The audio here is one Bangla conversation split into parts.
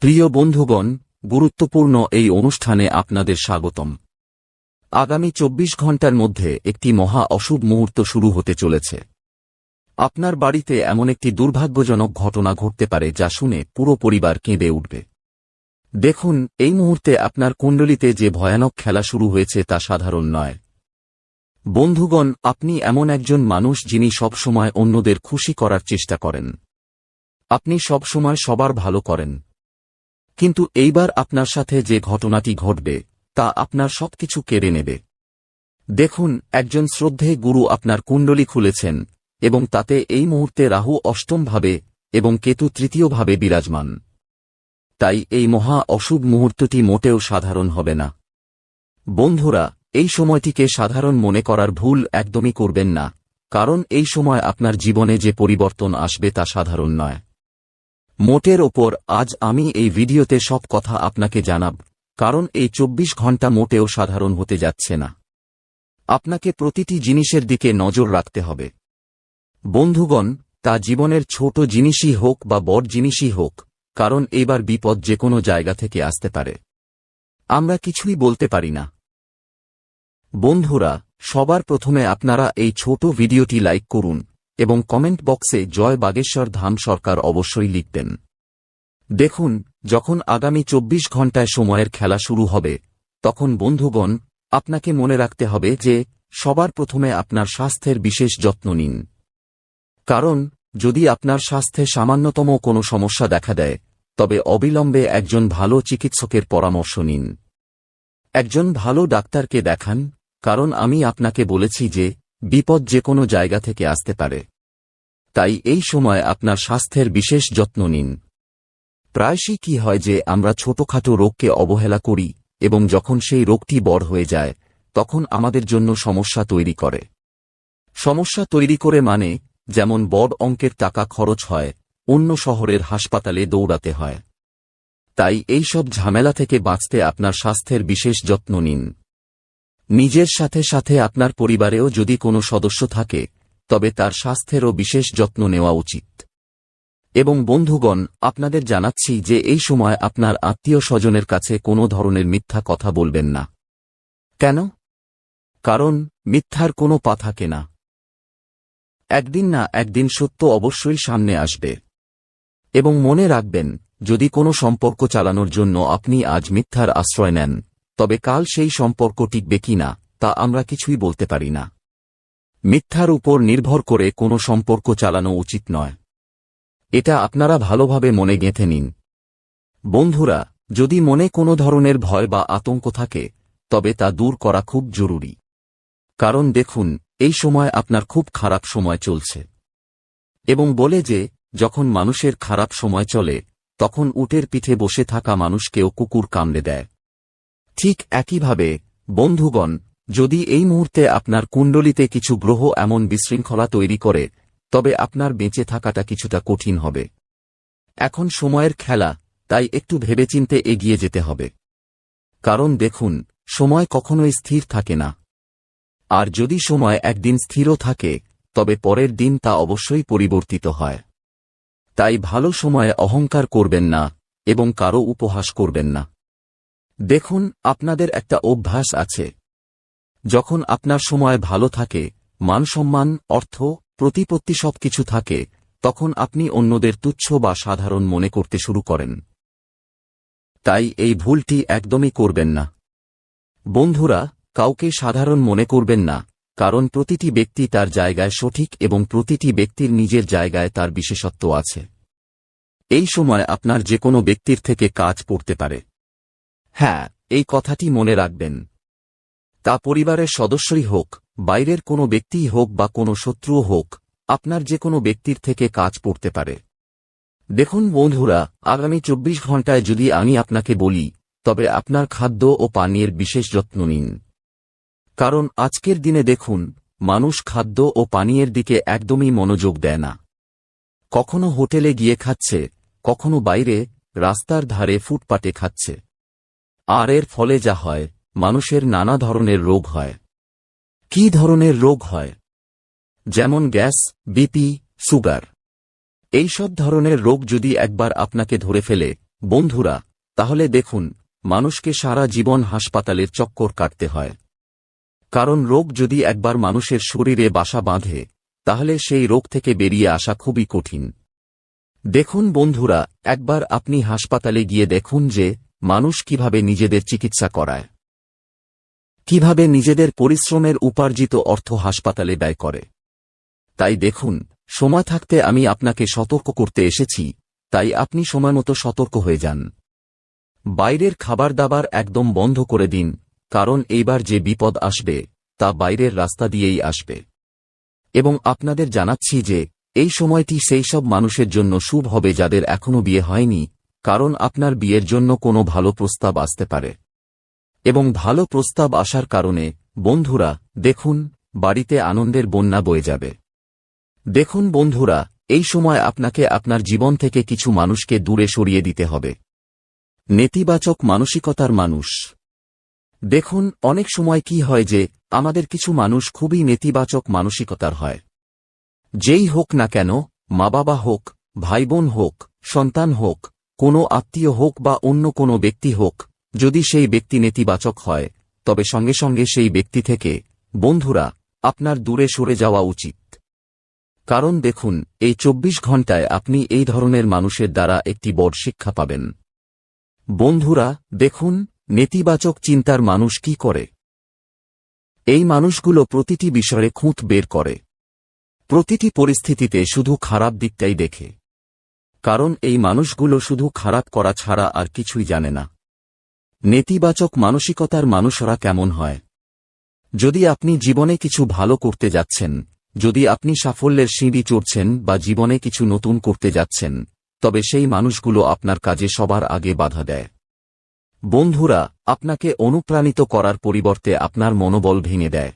প্রিয় বন্ধুগণ, গুরুত্বপূর্ণ এই অনুষ্ঠানে আপনাদের স্বাগতম। আগামী চব্বিশ ঘণ্টার মধ্যে একটি মহা অশুভ মুহূর্ত শুরু হতে চলেছে। আপনার বাড়িতে এমন একটি দুর্ভাগ্যজনক ঘটনা ঘটতে পারে যা শুনে পুরো পরিবার কেঁদে উঠবে। দেখুন, এই মুহূর্তে আপনার কুণ্ডলিতে যে ভয়ানক খেলা শুরু হয়েছে তা সাধারণ নয়। বন্ধুগণ, আপনি এমন একজন মানুষ যিনি সবসময় অন্যদের খুশি করার চেষ্টা করেন। আপনি সবসময় সবার ভালো করেন। কিন্তু এইবার আপনার সাথে যে ঘটনাটি ঘটবে, তা আপনার সবকিছু কেড়ে নেবে। দেখুন, একজন শ্রদ্ধে গুরু আপনার কুণ্ডলী খুলেছেন, এবং তাতে এই মুহূর্তে রাহু অষ্টমভাবে এবং কেতু তৃতীয়ভাবে বিরাজমান। তাই এই মহা অশুভ মুহূর্তটি মোটেও সাধারণ হবে না। বন্ধুরা, এই সময়টিকে সাধারণ মনে করার ভুল একদমই করবেন না, কারণ এই সময় আপনার জীবনে যে পরিবর্তন আসবে তা সাধারণ নয়। মোটের ওপর আজ আমি এই ভিডিওতে সব কথা আপনাকে জানাব, কারণ এই চব্বিশ ঘণ্টা মোটেও সাধারণ হতে যাচ্ছে না। আপনাকে প্রতিটি জিনিসের দিকে নজর রাখতে হবে। বন্ধুগণ, তা জীবনের ছোট জিনিসই হোক বা বড় জিনিসই হোক, কারণ এবার বিপদ যে কোনো জায়গা থেকে আসতে পারে। আমরা কিছুই বলতে পারি না। বন্ধুরা, সবার প্রথমে আপনারা এই ছোট ভিডিওটি লাইক করুন এবং কমেন্ট বক্সে জয় বাগেশ্বর ধাম সরকার অবশ্যই লিখতেন দেখুন, যখন আগামী চব্বিশ ঘন্টায় সময়ের খেলা শুরু হবে, তখন বন্ধুগণ, আপনাকে মনে রাখতে হবে যে, সবার প্রথমে আপনার স্বাস্থ্যের বিশেষ যত্ন নিন। কারণ, যদি আপনার স্বাস্থ্যে সামান্যতম কোনো সমস্যা দেখা দেয়, তবে অবিলম্বে একজন ভালো চিকিৎসকের পরামর্শ নিন। একজন ভালো ডাক্তারকে দেখান, কারণ আমি আপনাকে বলেছি যে, বিপদ যে কোনো জায়গা থেকে আসতে পারে। তাই এই সময় আপনার স্বাস্থ্যের বিশেষ যত্ন নিন। প্রায়শই কি হয় যে আমরা ছোটখাটো রোগকে অবহেলা করি এবং যখন সেই রোগটি বড় হয়ে যায়, তখন আমাদের জন্য সমস্যা তৈরি করে। সমস্যা তৈরি করে মানে যেমন বড় অঙ্কের টাকা খরচ হয়, অন্য শহরের হাসপাতালে দৌড়াতে হয়। তাই এই সব ঝামেলা থেকে বাঁচতে আপনার স্বাস্থ্যের বিশেষ যত্ন নিন। নিজের সাথে সাথে আপনার পরিবারেও যদি কোনো সদস্য থাকে তবে তার স্বাস্থ্যেরও বিশেষ যত্ন নেওয়া উচিত। এবং বন্ধুগণ, আপনাদের জানাচ্ছি যে এই সময় আপনার আত্মীয় স্বজনের কাছে কোনো ধরনের মিথ্যা কথা বলবেন না। কেন? কারণ, মিথ্যার কোনো পা থাকে না। একদিন না একদিন সত্য অবশ্যই সামনে আসবে। এবং মনে রাখবেন, যদি কোনো সম্পর্ক চালানোর জন্য আপনি আজ মিথ্যার আশ্রয় নেন, তবে কাল সেই সম্পর্ক টিকবে কি না, তা আমরা কিছুই বলতে পারি না। মিথ্যার উপর নির্ভর করে কোনো সম্পর্ক চালানো উচিত নয়। এটা আপনারা ভালোভাবে মনে গেঁথে নিন। বন্ধুরা, যদি মনে কোনো ধরনের ভয় বা আতঙ্ক থাকে, তবে তা দূর করা খুব জরুরি। কারণ দেখুন, এই সময় আপনার খুব খারাপ সময় চলছে। এবং বলে যে, যখন মানুষের খারাপ সময় চলে, তখন উটের পিঠে বসে থাকা মানুষকেও কুকুর কামড়ে দেয়। ঠিক একইভাবে, বন্ধুগণ যদি এই মুহূর্তে আপনার কুণ্ডলিতে কিছু গ্রহ এমন বিশৃঙ্খলা তৈরি করে, তবে আপনার বেঁচে থাকাটা কিছুটা কঠিন হবে। এখন সময়ের খেলা, তাই একটু ভেবেচিন্তে এগিয়ে যেতে হবে। কারণ দেখুন, সময় কখনোই স্থির থাকে না। আর যদি সময় একদিন স্থিরও থাকে, তবে পরের দিন তা অবশ্যই পরিবর্তিত হয়। তাই ভালো সময়ে অহংকার করবেন না, এবং কারও উপহাস করবেন না। দেখুন, আপনাদের একটা অভ্যাস আছে। যখন আপনার সময় ভালো থাকে মানসম্মান অর্থ, প্রতিপত্তি সবকিছু থাকে, তখন আপনি অন্যদের তুচ্ছ বা সাধারণ মনে করতে শুরু করেন। তাই এই ভুলটি একদমই করবেন না। বন্ধুরা, কাউকে সাধারণ মনে করবেন না, কারণ প্রতিটি ব্যক্তি তার জায়গায় সঠিক এবং প্রতিটি ব্যক্তির নিজের জায়গায় তার বিশেষত্ব আছে। এই সময় আপনার যে কোনো ব্যক্তির থেকে কাজ পড়তে পারে। হ্যাঁ এই কথাটি মনে রাখবেন। তা পরিবারের সদস্যই হোক, বাইরের কোনো ব্যক্তিই হোক বা কোনো শত্রুও হোক, আপনার যে কোনো ব্যক্তির থেকে কাজ পড়তে পারে। দেখুন বন্ধুরা, আগামী চব্বিশ ঘন্টায় যদি আমি আপনাকে বলি, তবে আপনার খাদ্য ও পানীয়ের বিশেষ যত্ন নিন। কারণ আজকের দিনে দেখুন, মানুষ খাদ্য ও পানীয়ের দিকে একদমই মনোযোগ দেয় না। কখনো হোটেলে গিয়ে খাচ্ছে, কখনো বাইরে, রাস্তার ধারে ফুটপাটে খাচ্ছে। আর এর ফলে যা হয় মানুষের নানা ধরনের রোগ হয়। কি ধরনের রোগ হয়? যেমন গ্যাস, বিপি, সুগার। এই সব ধরনের রোগ যদি একবার আপনাকে ধরে ফেলে, বন্ধুরা, তাহলে দেখুন, মানুষকে সারা জীবন হাসপাতালের চক্কর কাটতে হয়। কারণ রোগ যদি একবার মানুষের শরীরে বাসা বাঁধে, তাহলে সেই রোগ থেকে বেরিয়ে আসা খুবই কঠিন। দেখুন বন্ধুরা, একবার আপনি হাসপাতালে গিয়ে দেখুন যে, মানুষ কীভাবে নিজেদের চিকিৎসা করায়। কীভাবে নিজেদের পরিশ্রমের উপার্জিত অর্থ হাসপাতালে ব্যয় করে। তাই দেখুন, সময় থাকতে আমি আপনাকে সতর্ক করতে এসেছি, তাই আপনি সময়মতো সতর্ক হয়ে যান। বাইরের খাবার দাবার একদম বন্ধ করে দিন, কারণ এইবার যে বিপদ আসবে, তা বাইরের রাস্তা দিয়েই আসবে। এবং আপনাদের জানাচ্ছি যে, এই সময়টি সেই সব মানুষের জন্য শুভ হবে যাদের এখনও বিয়ে হয়নি, কারণ আপনার বিয়ের জন্য কোনো ভালো প্রস্তাব আসতে পারে। এবং ভালো প্রস্তাব আসার কারণে, বন্ধুরা, দেখুন, বাড়িতে আনন্দের বন্যা বয়ে যাবে। দেখুন বন্ধুরা, এই সময় আপনাকে আপনার জীবন থেকে কিছু মানুষকে দূরে সরিয়ে দিতে হবে। নেতিবাচক মানসিকতার মানুষ। দেখুন, অনেক সময় কি হয় যে, আমাদের কিছু মানুষ খুবই নেতিবাচক মানসিকতার হয়। যেই হোক না কেন মা বাবা হোক ভাই বোন হোক, সন্তান হোক, কোনো আত্মীয় হোক বা অন্য কোনো ব্যক্তি হোক যদি সেই ব্যক্তি নেতিবাচক হয়, তবে সঙ্গে সঙ্গে সেই ব্যক্তি থেকে, বন্ধুরা, আপনার দূরে সরে যাওয়া উচিত। কারণ দেখুন, এই চব্বিশ ঘণ্টায় আপনি এই ধরনের মানুষের দ্বারা একটি বড় শিক্ষা পাবেন। বন্ধুরা, দেখুন, নেতিবাচক চিন্তার মানুষ কি করে? এই মানুষগুলো প্রতিটি বিষয়ে খুঁত বের করে। প্রতিটি পরিস্থিতিতে শুধু খারাপ দিকটাই দেখে। কারণ এই মানুষগুলো শুধু খারাপ করা ছাড়া আর কিছুই জানে না। নেতিবাচক মানসিকতার মানুষরা কেমন হয়? যদি আপনি জীবনে কিছু ভালো করতে যাচ্ছেন, যদি আপনি সাফল্যের সিঁড়ি চড়ছেন বা জীবনে কিছু নতুন করতে যাচ্ছেন, তবে সেই মানুষগুলো আপনার কাজে সবার আগে বাধা দেয়। বন্ধুরা, আপনাকে অনুপ্রাণিত করার পরিবর্তে আপনার মনোবল ভেঙে দেয়।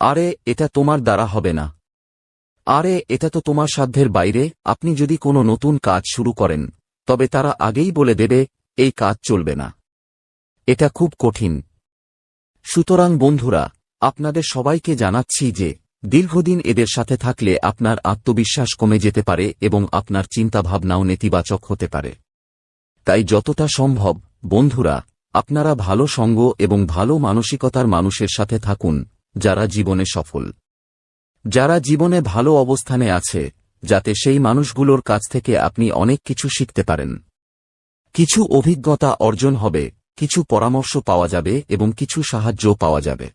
আরে, এটা তোমার দ্বারা হবে না। আরে, এটা তো তোমার সাধ্যের বাইরে, আপনি যদি কোনো নতুন কাজ শুরু করেন, তবে তারা আগেই বলে দেবে, এই কাজ চলবে না। এটা খুব কঠিন। সুতরাং বন্ধুরা, আপনাদের সবাইকে জানাচ্ছি যে, দীর্ঘদিন এদের সাথে থাকলে আপনার আত্মবিশ্বাস কমে যেতে পারে এবং আপনার চিন্তাভাবনাও নেতিবাচক হতে পারে। তাই যতটা সম্ভব, বন্ধুরা, আপনারা ভালো সঙ্গ এবং ভালো মানসিকতার মানুষের সাথে থাকুন, যারা জীবনে সফল। যারা জীবনে ভালো অবস্থানে আছে, যাতে সেই মানুষগুলোর কাছ থেকে আপনি অনেক কিছু শিখতে পারেন। কিছু অভিজ্ঞতা অর্জন হবে কিছু পরামর্শ পাওয়া যাবে এবং কিছু সাহায্য পাওয়া যাবে।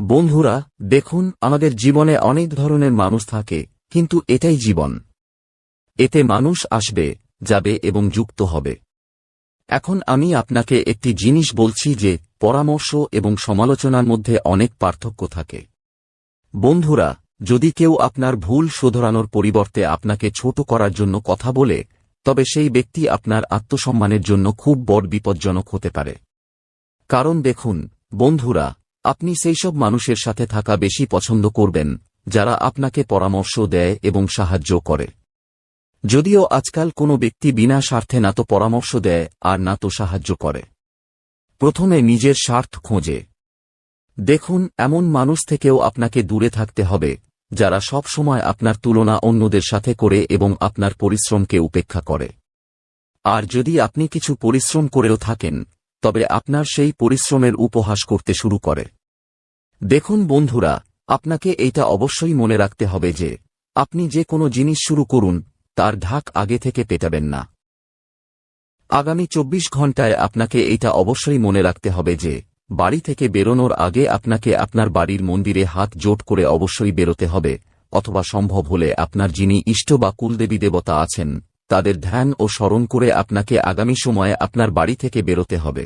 বন্ধুরা, দেখুন, আমাদের জীবনে অনেক ধরনের মানুষ থাকে, কিন্তু এটাই জীবন। এতে মানুষ আসবে, যাবে এবং যুক্ত হবে। এখন আমি আপনাকে একটি জিনিস বলছি যে, পরামর্শ এবং সমালোচনার মধ্যে অনেক পার্থক্য থাকে। বন্ধুরা, যদি কেউ আপনার ভুল শোধরানোর পরিবর্তে আপনাকে ছোট করার জন্য কথা বলে তবে সেই ব্যক্তি আপনার আত্মসম্মানের জন্য খুব বড় বিপজ্জনক হতে পারে। কারণ দেখুন, বন্ধুরা, আপনি সেই সব মানুষের সাথে থাকা বেশি পছন্দ করবেন, যারা আপনাকে পরামর্শ দেয় এবং সাহায্য করে। যদিও আজকাল কোনো ব্যক্তি বিনা স্বার্থে না তো পরামর্শ দেয়, আর না তো সাহায্য করে। প্রথমে নিজের স্বার্থ খোঁজে। দেখুন, এমন মানুষ থেকেও আপনাকে দূরে থাকতে হবে যারা সব সময় আপনার তুলনা অন্যদের সাথে করে এবং আপনার পরিশ্রমকে উপেক্ষা করে। আর যদি আপনি কিছু পরিশ্রম করেও থাকেন, তবে আপনার সেই পরিশ্রমের উপহাস করতে শুরু করে। দেখুন বন্ধুরা, আপনাকে এইটা অবশ্যই মনে রাখতে হবে যে, আপনি যে কোনো জিনিস শুরু করুন, তার ঢাক আগে থেকে পেটাবেন না। আগামী চব্বিশ ঘন্টায় আপনাকে এইটা অবশ্যই মনে রাখতে হবে যে বাড়ি থেকে বেরোনোর আগে আপনাকে আপনার বাড়ির মন্দিরে হাত জোট করে অবশ্যই বেরোতে হবে, অথবা সম্ভব হলে আপনার যিনি ইষ্ট বা কুলদেবী দেবতা আছেন, তাদের ধ্যান ও স্মরণ করে আপনাকে আগামী সময়ে আপনার বাড়ি থেকে বেরোতে হবে।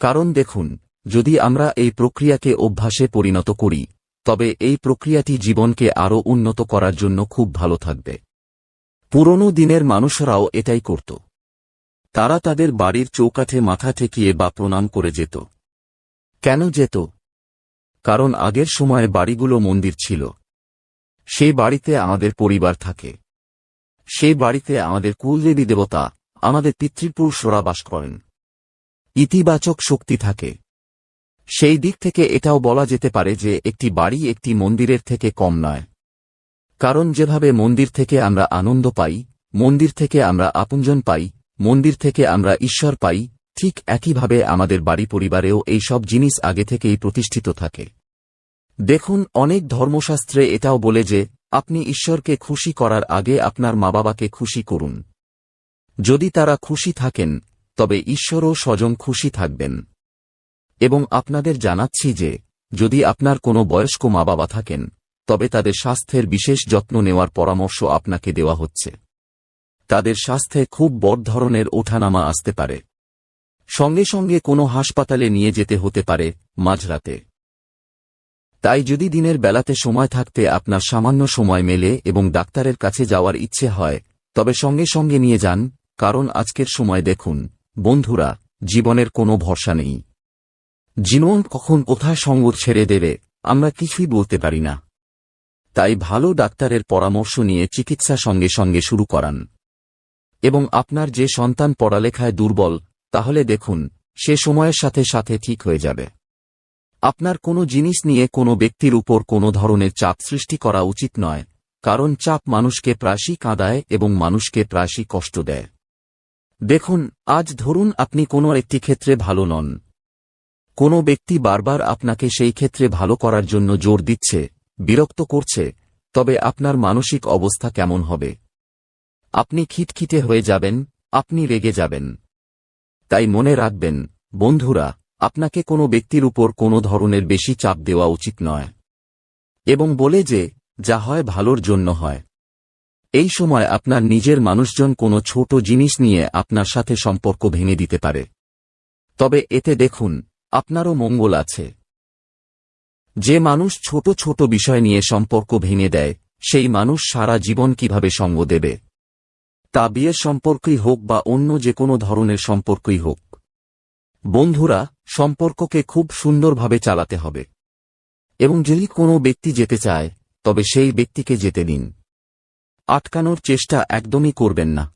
কারণ দেখুন, যদি আমরা এই প্রক্রিয়াকে অভ্যাসে পরিণত করি, তবে এই প্রক্রিয়াটি জীবনকে আরও উন্নত করার জন্য খুব ভালো থাকবে। পুরনো দিনের মানুষরাও এটাই করত। তারা তাদের বাড়ির চৌকাঠে মাথা ঠেকিয়ে বা প্রণাম করে যেত। কেন যেত? কারণ আগের সময়ে বাড়িগুলো মন্দির ছিল। সেই বাড়িতে আমাদের পরিবার থাকে। সেই বাড়িতে আমাদের কুলদেবী দেবতা, আমাদের পিতৃপুরুষরা বাস করেন। ইতিবাচক শক্তি থাকে। সেই দিক থেকে এটাও বলা যেতে পারে যে একটি বাড়ি একটি মন্দিরের থেকে কম নয়। কারণ যেভাবে মন্দির থেকে আমরা আনন্দ পাই, মন্দির থেকে আমরা আপনজন পাই, মন্দির থেকে আমরা ঈশ্বর পাই ঠিক একইভাবে আমাদের বাড়ি পরিবারেও এই সব জিনিস আগে থেকেই প্রতিষ্ঠিত থাকে। দেখুন, অনেক ধর্মশাস্ত্রে এটাও বলে যে, আপনি ঈশ্বরকে খুশি করার আগে আপনার মা বাবাকে খুশি করুন। যদি তারা খুশি থাকেন, তবে ঈশ্বরও স্বজন খুশি থাকবেন। এবং আপনাদের জানাচ্ছি যে, যদি আপনার কোনো বয়স্ক মা বাবা থাকেন, তবে তাদের স্বাস্থ্যের বিশেষ যত্ন নেওয়ার পরামর্শ আপনাকে দেওয়া হচ্ছে। তাদের স্বাস্থ্যে খুব বড় ধরনের ওঠানামা আসতে পারে। সঙ্গে সঙ্গে কোনো হাসপাতালে নিয়ে যেতে হতে পারে, মাঝরাতে। তাই যদি দিনের বেলাতে সময় থাকতে আপনার সামান্য সময় মেলে এবং ডাক্তারের কাছে যাওয়ার ইচ্ছে হয়, তবে সঙ্গে সঙ্গে নিয়ে যান, কারণ আজকের সময় দেখুন, বন্ধুরা, জীবনের কোনো ভরসা নেই। জীবন কখন কোথায় সঙ্গ ছেড়ে দেবে, আমরা কিছুই বলতে পারি না। তাই ভালো ডাক্তারের পরামর্শ নিয়ে চিকিৎসা সঙ্গে সঙ্গে শুরু করান। এবং আপনার যে সন্তান পড়ালেখায় দুর্বল তাহলে দেখুন, সে সময়ের সাথে সাথে ঠিক হয়ে যাবে। আপনার কোনো জিনিস নিয়ে কোনো ব্যক্তির উপর কোনো ধরনের চাপ সৃষ্টি করা উচিত নয়, কারণ চাপ মানুষকে প্রায়শই কাঁদায় এবং মানুষকে প্রায়শই কষ্ট দেয়। দেখুন, আজ ধরুন আপনি কোনো একটি ক্ষেত্রে ভালো নন। কোনো ব্যক্তি বারবার আপনাকে সেই ক্ষেত্রে ভালো করার জন্য জোর দিচ্ছে, বিরক্ত করছে, তবে আপনার মানসিক অবস্থা কেমন হবে? আপনি খিটখিটে হয়ে যাবেন, আপনি রেগে যাবেন। তাই মনে রাখবেন, বন্ধুরা, আপনাকে কোনো ব্যক্তির উপর কোনো ধরনের বেশি চাপ দেওয়া উচিত নয়। এবং বলে যে, যা হয় ভালোর জন্য হয়। এই সময় আপনার নিজের মানুষজন কোনো ছোট জিনিস নিয়ে আপনার সাথে সম্পর্ক ভেঙে দিতে পারে। তবে এতে দেখুন, আপনারও মঙ্গল আছে। যে মানুষ ছোট ছোট বিষয় নিয়ে সম্পর্ক ভেঙে দেয়, সেই মানুষ সারা জীবন কীভাবে সঙ্গ দেবে? তা বিয়ের সম্পর্কই হোক বা অন্য যে কোনো ধরনের সম্পর্কই হোক। বন্ধুরা, সম্পর্ককে খুব সুন্দরভাবে চালাতে হবে। এবং যদি কোনো ব্যক্তি যেতে চায়, তবে সেই ব্যক্তিকে যেতে দিন। আটকানোর চেষ্টা একদমই করবেন না।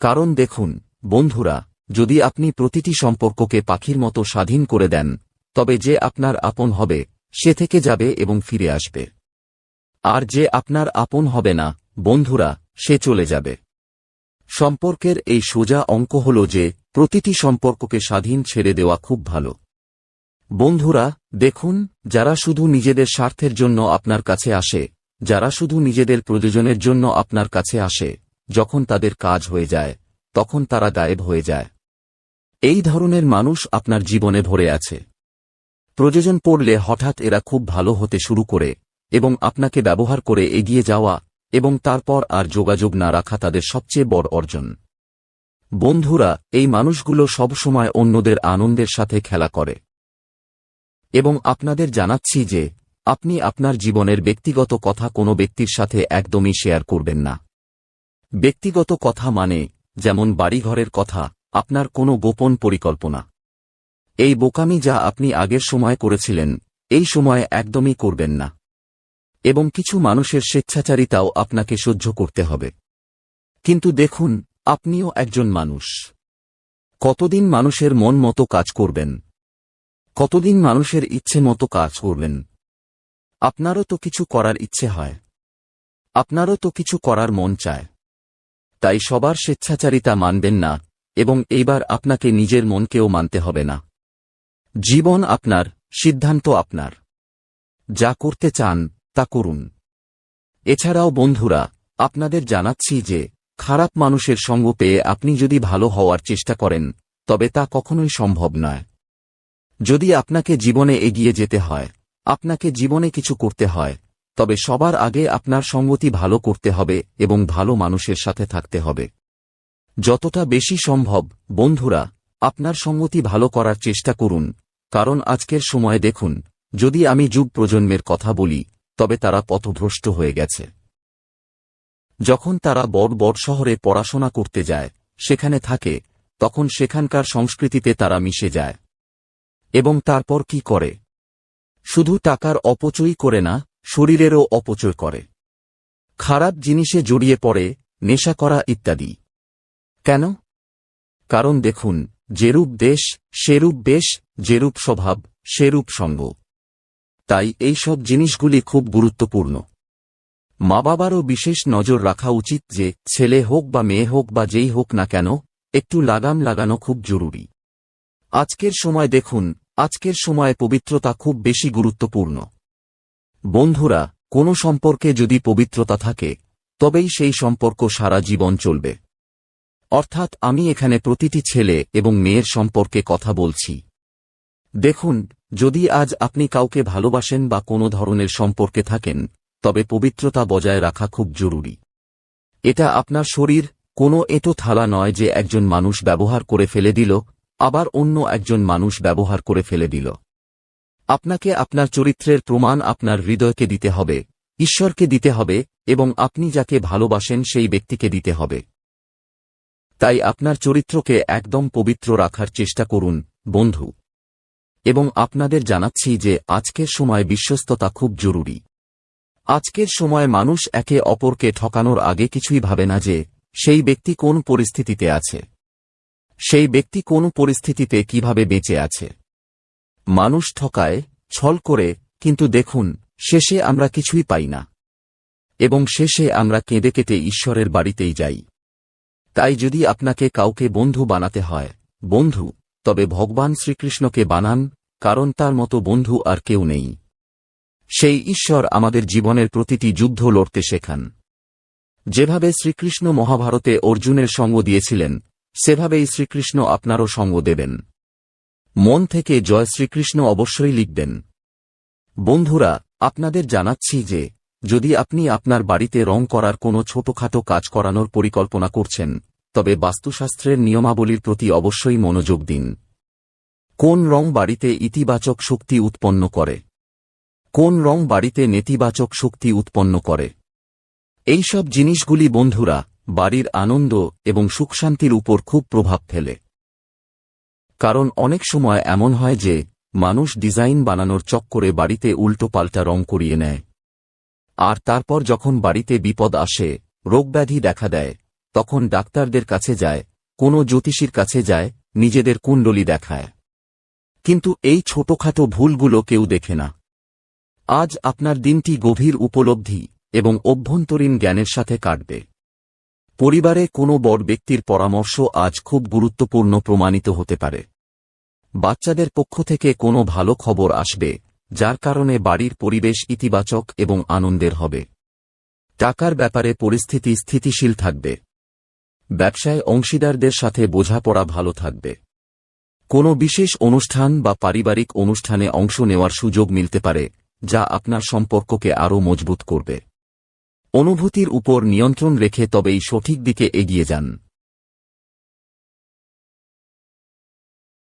কারণ দেখুন, বন্ধুরা, যদি আপনি প্রতিটি সম্পর্ককে পাখির মতো স্বাধীন করে দেন, তবে যে আপনার আপন হবে, সে থেকে যাবে এবং ফিরে আসবে। আর যে আপনার আপন হবে না, বন্ধুরা, সে চলে যাবে। সম্পর্কের এই সোজা অঙ্ক হল যে, প্রতিটি সম্পর্ককে স্বাধীন ছেড়ে দেওয়া খুব ভালো। বন্ধুরা, দেখুন, যারা শুধু নিজেদের স্বার্থের জন্য আপনার কাছে আসে, যারা শুধু নিজেদের প্রয়োজনের জন্য আপনার কাছে আসে, যখন তাদের কাজ হয়ে যায়, তখন তারা গায়েব হয়ে যায়। এই ধরনের মানুষ আপনার জীবনে ভরে আছে। প্রয়োজন পড়লে হঠাৎ এরা খুব ভালো হতে শুরু করে, এবং আপনাকে ব্যবহার করে এগিয়ে যাওয়া এবং তারপর আর যোগাযোগ না রাখা তাদের সবচেয়ে বড় অর্জন। বন্ধুরা, এই মানুষগুলো সবসময় অন্যদের আনন্দের সাথে খেলা করে। এবং আপনাদের জানাচ্ছি যে, আপনি আপনার জীবনের ব্যক্তিগত কথা কোনো ব্যক্তির সাথে একদমই শেয়ার করবেন না। ব্যক্তিগত কথা মানে যেমন বাড়িঘরের কথা, আপনার কোনো গোপন পরিকল্পনা। এই বোকামি যা আপনি আগের সময় করেছিলেন, এই সময়ে একদমই করবেন না। এবং কিছু মানুষের স্বেচ্ছাচারিতাও আপনাকে সহ্য করতে হবে। কিন্তু দেখুন, আপনিও একজন মানুষ। কতদিন মানুষের মন মতো কাজ করবেন? কতদিন মানুষের ইচ্ছে মতো কাজ করবেন? আপনারও তো কিছু করার ইচ্ছে হয়। আপনারও তো কিছু করার মন চায়। তাই সবার স্বেচ্ছাচারিতা মানবেন না, এবং এইবার আপনাকে নিজের মনকেও মানতে হবে না। জীবন আপনার, সিদ্ধান্ত আপনার। যা করতে চান তা করুন। এছাড়াও বন্ধুরা, আপনাদের জানাচ্ছি যে, খারাপ মানুষের সঙ্গ পেয়ে আপনি যদি ভালো হওয়ার চেষ্টা করেন, তবে তা কখনোই সম্ভব নয়। যদি আপনাকে জীবনে এগিয়ে যেতে হয়, আপনাকে জীবনে কিছু করতে হয়, তবে সবার আগে আপনার সঙ্গতি ভালো করতে হবে এবং ভালো মানুষের সাথে থাকতে হবে। যতটা বেশি সম্ভব, বন্ধুরা, আপনার সঙ্গতি ভালো করার চেষ্টা করুন, কারণ আজকের সময়ে দেখুন, যদি আমি যুগ প্রজন্মের কথা বলি তবে তারা পথভ্রষ্ট হয়ে গেছে। যখন তারা বড় বড় শহরে পড়াশোনা করতে যায়, সেখানে থাকে, তখন সেখানকার সংস্কৃতিতে তারা মিশে যায়। এবং তারপর কি করে? শুধু টাকার অপচয় করে না, শরীরেরও অপচয় করে। খারাপ জিনিসে জড়িয়ে পড়ে, নেশা করা ইত্যাদি। কেন? কারণ দেখুন, যেরূপ দেশ, সেরূপ বেশ, যেরূপ স্বভাব, সেরূপ সঙ্গ। তাই এই সব জিনিসগুলি খুব গুরুত্বপূর্ণ। মা বাবারও বিশেষ নজর রাখা উচিত যে, ছেলে হোক বা মেয়ে হোক বা যেই হোক না কেন, একটু লাগাম লাগানো খুব জরুরি। আজকের সময় দেখুন, আজকের সময়ে পবিত্রতা খুব বেশি গুরুত্বপূর্ণ। বন্ধুরা, কোনো সম্পর্কে যদি পবিত্রতা থাকে, তবেই সেই সম্পর্ক সারা জীবন চলবে। অর্থাৎ আমি এখানে প্রতিটি ছেলে এবং মেয়ের সম্পর্কে কথা বলছি। দেখুন যদি আজ আপনি কাউকে ভালোবাসেন বা কোনো ধরনের সম্পর্কে থাকেন, তবে পবিত্রতা বজায় রাখা খুব জরুরি। এটা আপনার শরীর, কোনো এটো থালা নয় যে একজন মানুষ ব্যবহার করে ফেলে দিল, আবার অন্য একজন মানুষ ব্যবহার করে ফেলে দিল। আপনাকে আপনার চরিত্রের প্রমাণ আপনার হৃদয়কে দিতে হবে, ঈশ্বরকে দিতে হবে, এবং আপনি যাকে ভালোবাসেন সেই ব্যক্তিকে দিতে হবে। তাই আপনার চরিত্রকে একদম পবিত্র রাখার চেষ্টা করুন, বন্ধু। এবং আপনাদের জানাচ্ছি যে আজকের সময় বিশ্বস্ততা খুব জরুরি। আজকের সময় মানুষ একে অপরকে ঠকানোর আগে কিছুই ভাবে না যে, সেই ব্যক্তি কোন পরিস্থিতিতে আছে। সেই ব্যক্তি কোন পরিস্থিতিতে কীভাবে বেঁচে আছে। মানুষ ঠকায়, ছল করে, কিন্তু দেখুন, শেষে আমরা কিছুই পাই না। এবং শেষে আমরা কেঁদে কেটে ঈশ্বরের বাড়িতেই যাই। তাই যদি আপনাকে কাউকে বন্ধু বানাতে হয়, বন্ধু তবে ভগবান শ্রীকৃষ্ণকে বানান, কারণ তার মতো বন্ধু আর কেউ নেই। সেই ঈশ্বর আমাদের জীবনের প্রতিটি যুদ্ধ লড়তে শেখান। যেভাবে শ্রীকৃষ্ণ মহাভারতে অর্জুনের সঙ্গ দিয়েছিলেন, সেভাবেই শ্রীকৃষ্ণ আপনারও সঙ্গ দেবেন। মন থেকে জয় শ্রীকৃষ্ণ অবশ্যই লিখবেন। বন্ধুরা, আপনাদের জানাচ্ছি যে, যদি আপনি আপনার বাড়িতে রং করার কোনো ছোটখাটো কাজ করানোর পরিকল্পনা করছেন তবে বাস্তুশাস্ত্রের নিয়মাবলীর প্রতি অবশ্যই মনোযোগ দিন। কোন রং বাড়িতে ইতিবাচক শক্তি উৎপন্ন করে? কোন রং বাড়িতে নেতিবাচক শক্তি উৎপন্ন করে? এইসব জিনিসগুলি বন্ধুরা, বাড়ির আনন্দ এবং সুখশান্তির উপর খুব প্রভাব ফেলে। কারণ অনেক সময় এমন হয় যে, মানুষ ডিজাইন বানানোর চক্করে বাড়িতে উল্টো পাল্টা রং করিয়ে নেয়। আর তারপর যখন বাড়িতে বিপদ আসে, রোগব্যাধি দেখা দেয় তখন ডাক্তারদের কাছে যায়, কোনো জ্যোতিষীর কাছে যায়, নিজেদের কুণ্ডলি দেখায়। কিন্তু এই ছোটখাটো ভুলগুলো কেউ দেখে না। আজ আপনার দিনটি গভীর উপলব্ধি এবং অভ্যন্তরীণ জ্ঞানের সাথে কাটবে। পরিবারে কোনো বড় ব্যক্তির পরামর্শ আজ খুব গুরুত্বপূর্ণ প্রমাণিত হতে পারে। বাচ্চাদের পক্ষ থেকে কোনো ভালো খবর আসবে, যার কারণে বাড়ির পরিবেশ ইতিবাচক এবং আনন্দের হবে। টাকার ব্যাপারে পরিস্থিতি স্থিতিশীল থাকবে। ব্যবসায় অংশীদারদের সাথে বোঝাপড়া ভালো থাকবে। কোনো বিশেষ অনুষ্ঠান বা পারিবারিক অনুষ্ঠানে অংশ নেওয়ার সুযোগ মিলতে পারে, যা আপনার সম্পর্ককে আরও মজবুত করবে। অনুভূতির উপর নিয়ন্ত্রণ রেখে তবেই সঠিক দিকে এগিয়ে যান।